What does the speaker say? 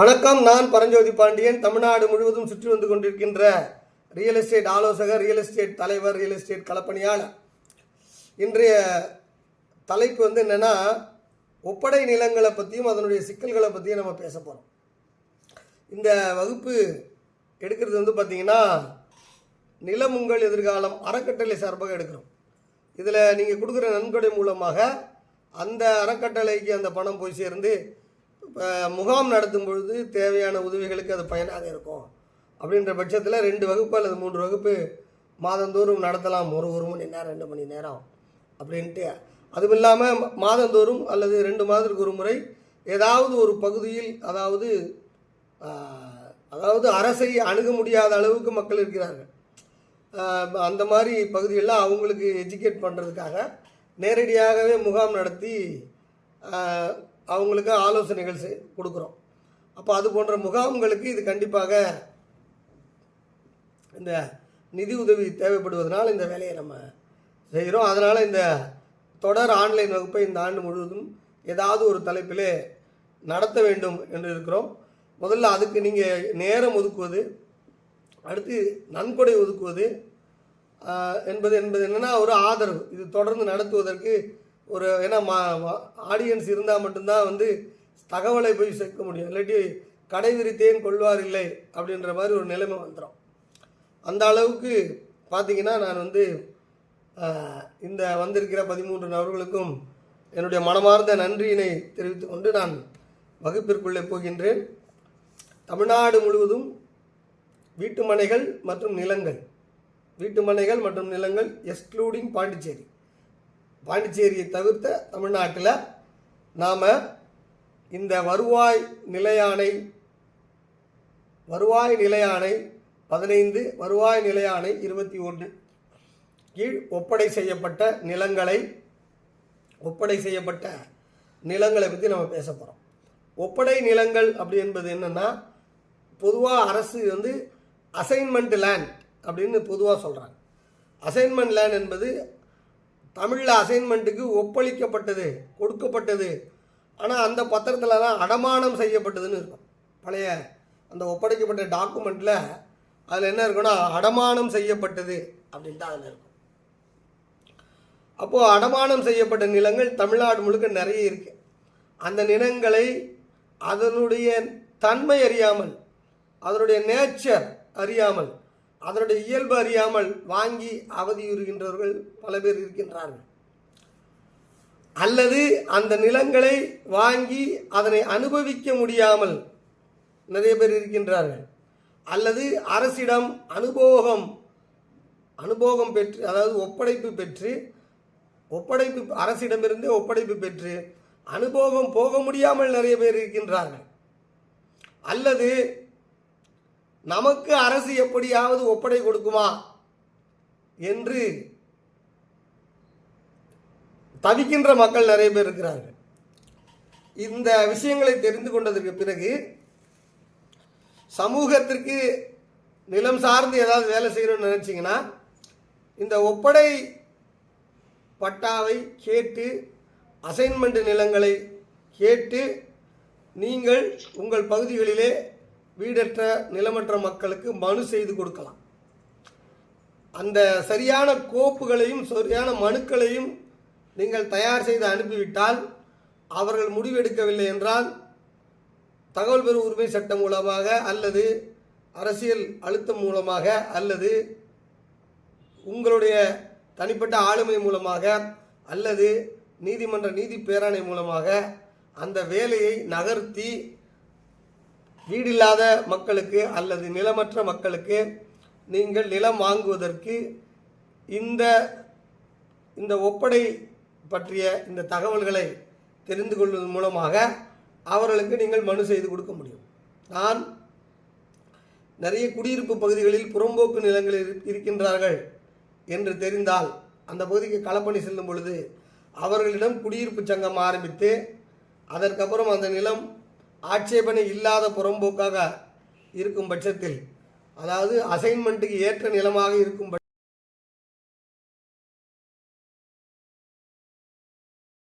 வணக்கம் நான் பரஞ்சோதி பாண்டியன். தமிழ்நாடு முழுவதும் சுற்றி வந்து கொண்டிருக்கின்ற ரியல் எஸ்டேட் ஆலோசகர் ரியல் எஸ்டேட் தலைவர் ரியல் எஸ்டேட் களப்பணியாளர். இன்றைய தலைப்பு வந்து என்னென்னா ஒப்படை நிலங்களை பற்றியும் அதனுடைய சிக்கல்களை பற்றியும் நம்ம பேச போகிறோம் இந்த வகுப்பு எடுக்கிறது வந்து பார்த்திங்கன்னா நிலம் உங்கள் எதிர்காலம் அறக்கட்டளை சார்பாக எடுக்கிறோம். இதில் நீங்கள் கொடுக்குற நன்கொடை மூலமாக அந்த அறக்கட்டளைக்கு அந்த பணம் போய் சேர்ந்து முகாம் நடத்தும் பொழுது தேவையான உதவிகளுக்கு அது பயனாக இருக்கும். அப்படின்ற பட்சத்தில் ரெண்டு வகுப்பு அல்லது மூன்று வகுப்பு மாதந்தோறும் நடத்தலாம். ஒரு ஒரு மணி நேரம் ரெண்டு மணி நேரம் அப்படின்ட்டு. அதுவும் இல்லாமல் மாதந்தோறும் அல்லது ரெண்டு மாதத்துக்கு ஒரு முறை ஏதாவது ஒரு பகுதியில் அதாவது அதாவது அரசை அணுக முடியாத அளவுக்கு மக்கள் இருக்கிறார்கள். அந்த மாதிரி பகுதிகளில் அவங்களுக்கு எஜுகேட் பண்ணுறதுக்காக நேரடியாகவே முகாம் நடத்தி அவங்களுக்கு ஆலோசனைகள் செய் கொடுக்குறோம். அப்போ அது போன்ற முகாம்களுக்கு இது கண்டிப்பாக இந்த நிதி உதவி தேவைப்படுவதனால் இந்த வேலையை நம்ம செய்கிறோம். அதனால் இந்த தொடர் ஆன்லைன் வகுப்பை இந்த ஆண்டு முழுவதும் ஏதாவது ஒரு தலைப்பிலே நடத்த வேண்டும் என்று இருக்கிறோம். முதல்ல அதுக்கு நீங்கள் நேரம் ஒதுக்குவது அடுத்து நன்கொடை ஒதுக்குவது என்பது என்பது என்னென்னா ஒரு ஆதரவு. இது தொடர்ந்து நடத்துவதற்கு ஒரு ஏன்னா மா ஆடியன்ஸ் இருந்தால் மட்டும்தான் வந்து தகவலை போய் சேர்க்க முடியும். இல்லாட்டி கடை விரித்தேன் கொள்வார் இல்லை அப்படின்ற மாதிரி ஒரு நிலைமை வந்துடும் அந்த அளவுக்கு பார்த்தீங்கன்னா நான் வந்து இந்த வந்திருக்கிற பதிமூன்று நபர்களுக்கும் என்னுடைய மனமார்ந்த நன்றியினை தெரிவித்து கொண்டு நான் வகுப்பிற்குள்ளே போகின்றேன். தமிழ்நாடு முழுவதும் வீட்டு மனைகள் மற்றும் நிலங்கள் வீட்டு மனைகள் மற்றும் நிலங்கள் எக்ஸ்க்ளூடிங் பாண்டிச்சேரி. பாண்டிச்சேரியை தவிர்த்த தமிழ்நாட்டில் நாம் இந்த வருவாய் நிலையானை வருவாய் நிலையானை பதினைந்து வருவாய் நிலையானை இருபத்தி ஒன்று. கீழ் ஒப்படை செய்யப்பட்ட நிலங்களை ஒப்படை செய்யப்பட்ட நிலங்களை பற்றி நம்ம பேச போகிறோம் ஒப்படை நிலங்கள் அப்படி என்பது என்னென்னா பொதுவாக அரசு வந்து அசைன்மெண்ட் லேண்ட் அப்படின்னு பொதுவாக சொல்கிறாங்க அசைன்மெண்ட் லேண்ட் என்பது தமிழில் அசைன்மெண்ட்டுக்கு ஒப்பளிக்கப்பட்டது கொடுக்கப்பட்டது. ஆனால் அந்த பத்திரத்துலலாம் அடமானம் செய்யப்பட்டதுன்னு இருக்கும். பழைய அந்த ஒப்படைக்கப்பட்ட டாக்குமெண்ட்டில் அதில் என்ன இருக்குன்னா அடமானம் செய்யப்பட்டது அப்படின்ட்டு அதில் இருக்கும். அப்போது அடமானம் செய்யப்பட்ட நிலங்கள் தமிழ்நாடு முழுக்க நிறைய இருக்கு. அந்த நிலங்களை அதனுடைய தன்மை அறியாமல் அதனுடைய நேச்சர் அறியாமல் அதனுடைய இயல்பு அறியாமல் வாங்கி அவதியுறுகின்றவர்கள் பல பேர் இருக்கின்றார்கள். அல்லது அந்த நிலங்களை வாங்கி அதனை அனுபவிக்க முடியாமல் நிறைய பேர் இருக்கின்றார்கள். அல்லது அரசிடம் அனுபோகம் அனுபோகம் பெற்று அதாவது ஒப்படைப்பு பெற்று ஒப்படைப்பு அரசிடமிருந்தே ஒப்படைப்பு பெற்று அனுபவம் போக முடியாமல் நிறைய பேர் இருக்கின்றார்கள். அல்லது நமக்கு அரசு எப்படியாவது ஒப்படை கொடுக்குமா என்று தவிக்கின்ற மக்கள் நிறைய பேர் இருக்கிறார்கள். இந்த விஷயங்களை தெரிந்து கொண்டதற்கு பிறகு சமூகத்திற்கு நிலம் சார்ந்து ஏதாவது வேலை செய்யணும்னு நினச்சிங்கன்னா இந்த ஒப்படை பட்டாவை கேட்டு அசைன்மெண்ட் நிலங்களை கேட்டு நீங்கள் உங்கள் பகுதிகளிலே வீடற்ற நிலமற்ற மக்களுக்கு மனு செய்து கொடுக்கலாம். அந்த சரியான கோப்புகளையும் சரியான மனுக்களையும் நீங்கள் தயார் செய்து அனுப்பிவிட்டால் அவர்கள் முடிவெடுக்கவில்லை என்றால் தகவல் பெறும் உரிமை சட்டம் மூலமாக அல்லது அரசியல் அழுத்தம் மூலமாக அல்லது உங்களுடைய தனிப்பட்ட ஆளுமை மூலமாக அல்லது நீதிமன்ற நீதி பேராணை மூலமாக அந்த வேலையை நகர்த்தி வீடில்லாத மக்களுக்கு அல்லது நிலமற்ற மக்களுக்கு நீங்கள் நிலம் வாங்குவதற்கு இந்த இந்த ஒப்படை பற்றிய இந்த தகவல்களை தெரிந்து கொள்வதன் மூலமாக அவர்களுக்கு நீங்கள் மனு செய்து கொடுக்க முடியும். நான் நிறைய குடியிருப்பு பகுதிகளில் புறம்போக்கு நிலங்கள் இருக்கின்றார்கள் என்று தெரிந்தால் அந்த பகுதிக்கு களப்பணி செல்லும் பொழுது அவர்களிடம் குடியிருப்பு சங்கம் ஆரம்பித்து அதற்கப்புறம் அந்த நிலம் ஆட்சேபனை இல்லாத புறம்போக்காக இருக்கும் பட்சத்தில் அதாவது அசைன்மெண்ட்டுக்கு ஏற்ற நிலமாக இருக்கும்